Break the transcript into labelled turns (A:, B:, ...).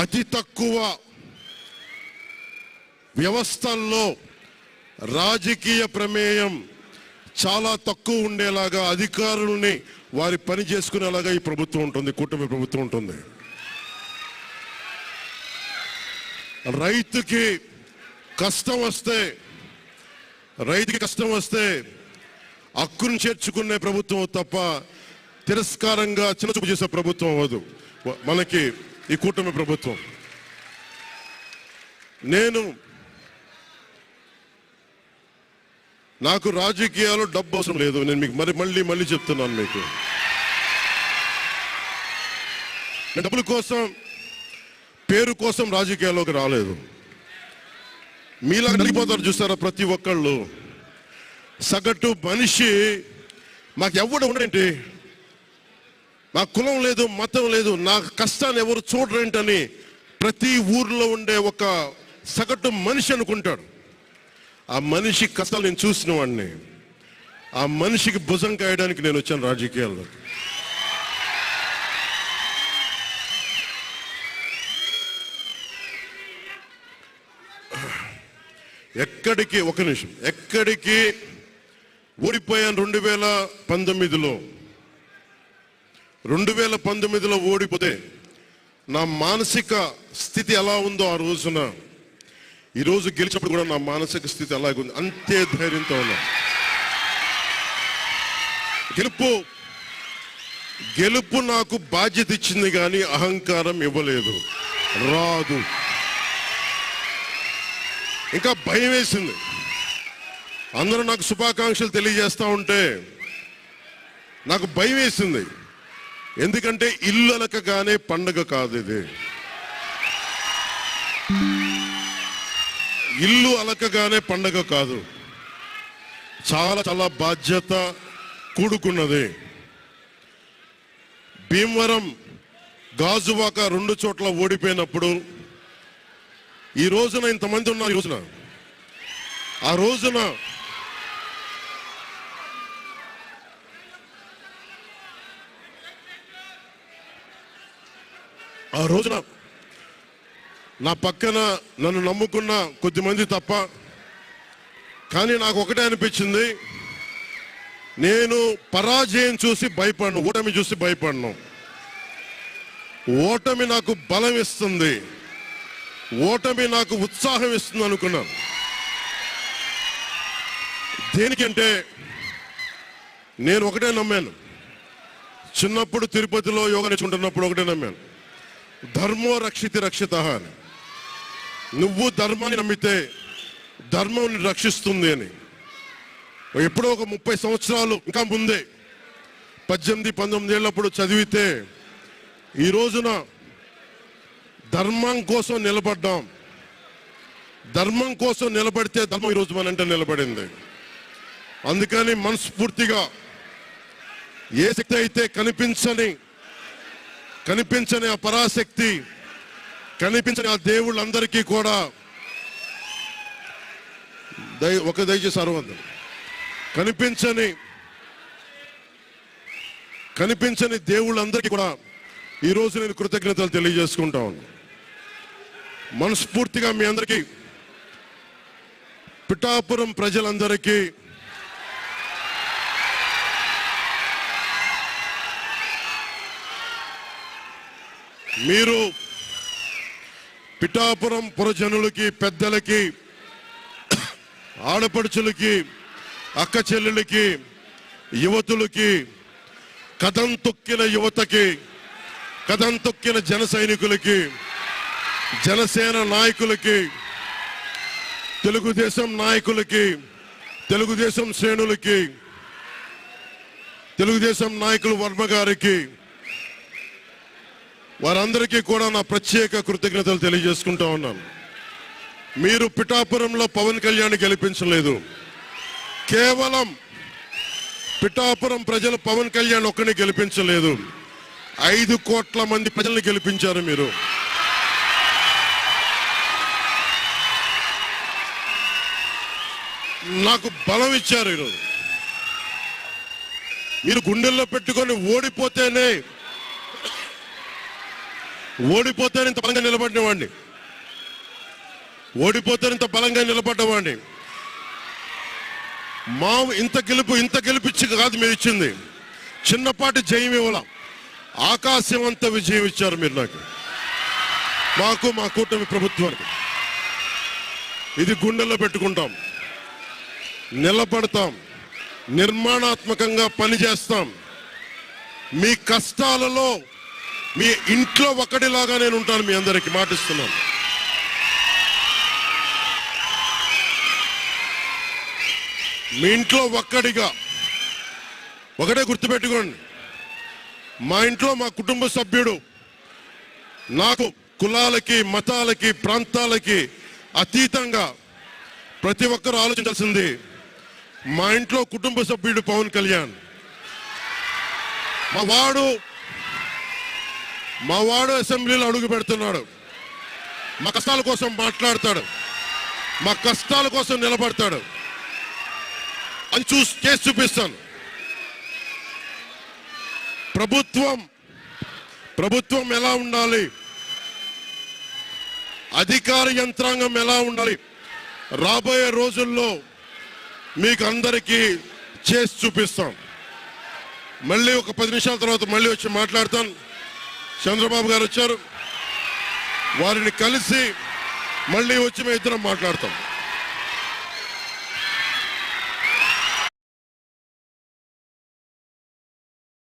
A: అతి తక్కువ వ్యవస్థల్లో రాజకీయ ప్రమేయం చాలా తక్కువ ఉండేలాగా అధికారుల్ని వారి పని చేసుకునేలాగా ఈ ప్రభుత్వం ఉంటుంది కూటమి ప్రభుత్వం ఉంటుంది. రైతుకి కష్టం వస్తే రైతుకి కష్టం వస్తే హక్కును చేర్చుకునే ప్రభుత్వం తప్ప తిరస్కారంగా చిన్నచూపు చేసే ప్రభుత్వం అవ్వదు. మనకి ఈ కూటమి ప్రభుత్వం. నేను నాకు రాజకీయాలు డబ్బు అవసరం లేదు. నేను మీకు మరి మళ్ళీ మళ్ళీ చెప్తున్నాను మీకు. డబ్బుల కోసం పేరు కోసం రాజకీయాల్లోకి రాలేదు. మీలా నలిగిపోతారు చూస్తారా ప్రతి ఒక్కళ్ళు. సగటు మనిషి మాకు ఎవడు ఉండేంటి నా కులం లేదు మతం లేదు నా కష్టాన్ని ఎవరు చూడరేంటని ప్రతి ఊర్లో ఉండే ఒక సగటు మనిషి అనుకుంటాడు. ఆ మనిషి కష్టాలు నేను చూసిన వాడిని. ఆ మనిషికి భుజం కాయడానికి నేను వచ్చాను రాజకీయాల్లో. ఎక్కడికి ఒక నిమిషం ఎక్కడికి ఓడిపోయాను రెండు వేల పంతొమ్మిదిలో. రెండు వేల పంతొమ్మిదిలో ఓడిపోతే నా మానసిక స్థితి ఎలా ఉందో ఆ రోజున ఈరోజు గెలిచినప్పుడు కూడా నా మానసిక స్థితి అలాగే ఉంది. అంతే ధైర్యంతో ఉన్నా. గెలుపు గెలుపు నాకు బాధ్యత ఇచ్చింది కానీ అహంకారం ఇవ్వలేదు. రాదు. ఇంకా భయం వేసింది. అందరూ నాకు శుభాకాంక్షలు తెలియజేస్తూ ఉంటే నాకు భయం వేసింది. ఎందుకంటే ఇల్లు అలకగానే పండగ కాదు ఇది. ఇల్లు అలకగానే పండగ కాదు. చాలా చాలా బాధ్యత కూడుకున్నది. భీమవరం గాజువాక రెండు చోట్ల ఓడిపోయినప్పుడు ఈ రోజున ఇంతమంది ఉన్నారు ఈ రోజున. ఆ రోజున ఆ రోజున నా పక్కన నన్ను నమ్ముకున్న కొద్దిమంది తప్ప కానీ నాకు ఒకటే అనిపించింది. నేను పరాజయం చూసి భయపడను ఓటమి చూసి భయపడను. ఓటమి నాకు బలం ఇస్తుంది. ఓటమి నాకు ఉత్సాహం ఇస్తుంది అనుకున్నాను. దేనికంటే నేను ఒకటే నమ్మాను. చిన్నప్పుడు తిరుపతిలో యోగా నేర్చుకుంటున్నప్పుడు ఒకటే నమ్మాను. ధర్మో రక్షితి రక్షిత అని. నువ్వు ధర్మాన్ని నమ్మితే ధర్మం రక్షిస్తుంది అని. ఎప్పుడో ఒక ముప్పై సంవత్సరాలు ఇంకా ముందే పద్దెనిమిది పంతొమ్మిది ఏళ్ళప్పుడు చదివితే ఈ రోజున ధర్మం కోసం నిలబడ్డాం. ధర్మం కోసం నిలబడితే ధర్మం ఈరోజు మనంటే నిలబడింది. అందుకని మనస్ఫూర్తిగా ఏ శక్తి అయితే కనిపించని కనిపించని ఆ పరాశక్తి కనిపించని ఆ దేవుళ్ళందరికీ కూడా దయ ఒక దయచేసి అరవందం కనిపించని కనిపించని దేవుళ్ళందరికీ కూడా ఈరోజు నేను కృతజ్ఞతలు తెలియజేసుకుంటా ఉన్నాను మనస్ఫూర్తిగా మీ అందరికీ పిఠాపురం ప్రజలందరికీ మీరు పిఠాపురం పురజనులకి పెద్దలకి ఆడపడుచులకి అక్క చెల్లెలకి యువతులకి కథం తొక్కిన యువతకి కథం తొక్కిన జన సైనికులకి జనసేన నాయకులకి తెలుగుదేశం నాయకులకి తెలుగుదేశం శ్రేణులకి తెలుగుదేశం నాయకులు వర్మ గారికి వారందరికీ కూడా నా ప్రత్యేక కృతజ్ఞతలు తెలియజేసుకుంటా ఉన్నాను. మీరు పిఠాపురంలో పవన్ కళ్యాణ్ గెలిపించలేదు కేవలం పిఠాపురం ప్రజలు పవన్ కళ్యాణ్ ఒక్కని గెలిపించలేదు ఐదు కోట్ల మంది ప్రజల్ని గెలిపించారు మీరు. నాకు బలం ఇచ్చారు ఈరోజు. మీరు గుండెల్లో పెట్టుకొని ఓడిపోతేనే ఓడిపోతే ఇంత బలంగా నిలబడినవాడిని ఓడిపోతే ఇంత బలంగా నిలబడ్డవాడిని మా ఇంత గెలుపు ఇంత గెలిపించి కాదు మీరు ఇచ్చింది. చిన్నపాటి జయం ఇవ్వలాం. ఆకాశం అంత విజయం ఇచ్చారు మీరు నాకు. మాకు మా కూటమి ప్రభుత్వానికి. ఇది గుండెల్లో పెట్టుకుంటాం. నిలబడతాం. నిర్మాణాత్మకంగా పనిచేస్తాం. మీ కష్టాలలో మీ ఇంట్లో ఒకటిలాగా నేను ఉంటాను మీ అందరికి మాటిస్తున్నాను. మీ ఇంట్లో ఒక్కడిగా ఒకటే గుర్తుపెట్టుకోండి. మా ఇంట్లో మా కుటుంబ సభ్యుడు నాకు కులాలకి మతాలకి ప్రాంతాలకి అతీతంగా ప్రతి ఒక్కరూ ఆలోచించాల్సింది మా ఇంట్లో కుటుంబ సభ్యుడు పవన్ కళ్యాణ్. మా వాడు మా వాడు అసెంబ్లీలో అడుగు పెడుతున్నాడు. మా కష్టాల కోసం మాట్లాడతాడు. మా కష్టాల కోసం నిలబడతాడు. అని చూసి చేసి చూపిస్తాను. ప్రభుత్వం ప్రభుత్వం ఎలా ఉండాలి? అధికార యంత్రాంగం ఎలా ఉండాలి? రాబోయే రోజుల్లో మీకు అందరికీ చేసి చూపిస్తాం మళ్ళీ ఒక పది నిమిషాల తర్వాత మళ్ళీ వచ్చి మాట్లాడతాను. చంద్రబాబు గారు వచ్చారు. వారిని కలిసి మళ్ళీ వచ్చి మేము ఇద్దరం మాట్లాడతాం.